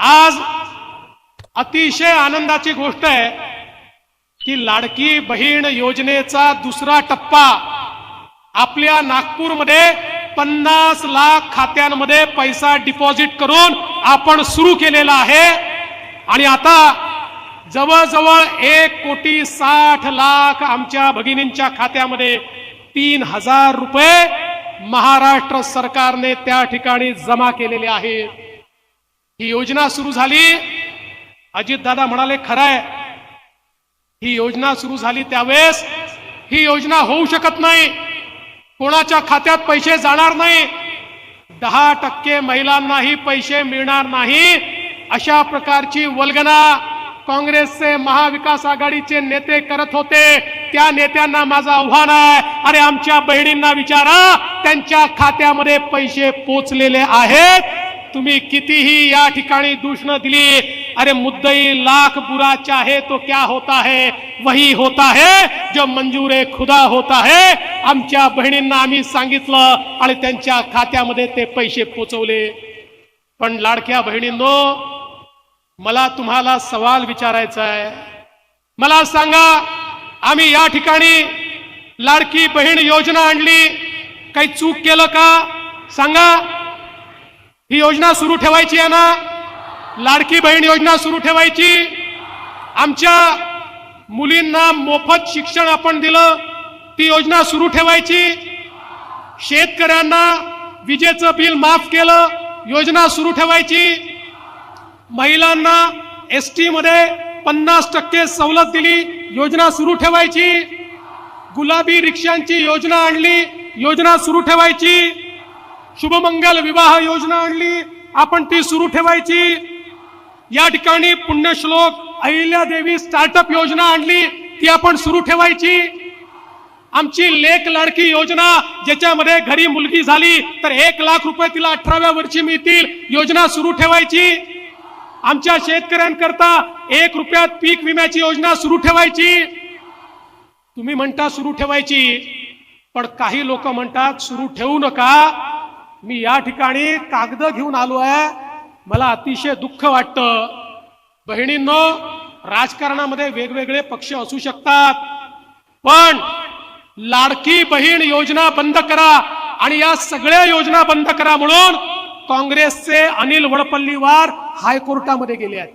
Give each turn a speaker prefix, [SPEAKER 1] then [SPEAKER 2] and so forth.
[SPEAKER 1] आज अतिशय आनंदाची गोष्ट आहे की लाडकी बहीण योजनेचा दुसरा टप्पा आपल्या नागपूरमध्ये पन्नास लाख खात्यांमध्ये पैसा डिपॉझिट करून आपण सुरू केलेला आहे. आणि आता जवळजवळ एक कोटी साठ लाख आमच्या भगिनींच्या खात्यामध्ये तीन हजार रुपये महाराष्ट्र सरकारने त्या ठिकाणी जमा केलेले आहेत. ही योजना सुरू झाली. अजितदादा म्हणाले खरं आहे ही योजना सुरू झाली त्यावेळेस ही योजना होऊ शकत नाही. कोणाच्या खात्यात पैसे जाणार नाही. दहा टक्के महिलांनाही पैसे मिळणार नाही. अशा प्रकारची वल्गना काँग्रेसचे महाविकास आघाडीचे नेते करत होते. त्या नेत्यांना माझं आव्हान आहे. अरे आमच्या बहिणींना विचारा. त्यांच्या खात्यामध्ये पैसे पोचलेले आहेत. तुम्ही कितीही या ठिकाणी दूषणं दिली अरे मुद्दई लाख बुरा चाहे तो क्या होता है वही होता है जो मंजूर खुदा होता है। आमच्या बहिणींना आम्ही सांगितलं आणि त्यांच्या खात्यामध्ये ते पैसे पोचवले. पण लाडक्या बहिणींनो मला तुम्हाला सवाल विचारायचा आहे. मला सांगा आम्ही या ठिकाणी लाडकी बहीण योजना आणली काही चूक केलं का? सांगा. ही योजना सुरू ठेवायची आहे ना? लाडकी बहीण योजना सुरू ठेवायची. आमच्या मुलींना मोफत शिक्षण आपण दिलं ती योजना सुरू ठेवायची. शेतकऱ्यांना विजेचं बिल माफ केलं योजना सुरू ठेवायची. महिलांना एस टीमध्ये पन्नास टक्के सवलत दिली योजना सुरू ठेवायची. गुलाबी रिक्षांची योजना आणली योजना सुरू ठेवायची. शुभमंगल विवाह योजना आणली. आपण ती सुरू ठेवायची. या ठिकाणी पुण्यश्लोक अहिल्यादेवी स्टार्टअप योजना आणली. ती आपण सुरू ठेवायची. आमची लेख लाडकी योजना ज्याच्यामध्ये घरी मुलगी झाली तर एक लाख रुपये तिला अठराव्या वर्षी मिळतील. योजना सुरू ठेवायची. आमच्या शेतकऱ्यांकरता एक रुपयात पीक विम्याची योजना सुरू ठेवायची. तुम्ही म्हणता सुरू ठेवायची पण काही लोक म्हणतात सुरू ठेवू नका. मी या ठिकाणी कागद घेऊन आलो आहे. मला अतिशय दुःख वाटतं. बहिणींनो राजकारणामध्ये वेगवेगळे पक्ष असू शकतात. पण लाडकी बहीण योजना बंद करा आणि या सगळ्या योजना बंद करा म्हणून काँग्रेसचे अनिल वडपल्लीवार हायकोर्टामध्ये गेले आहेत.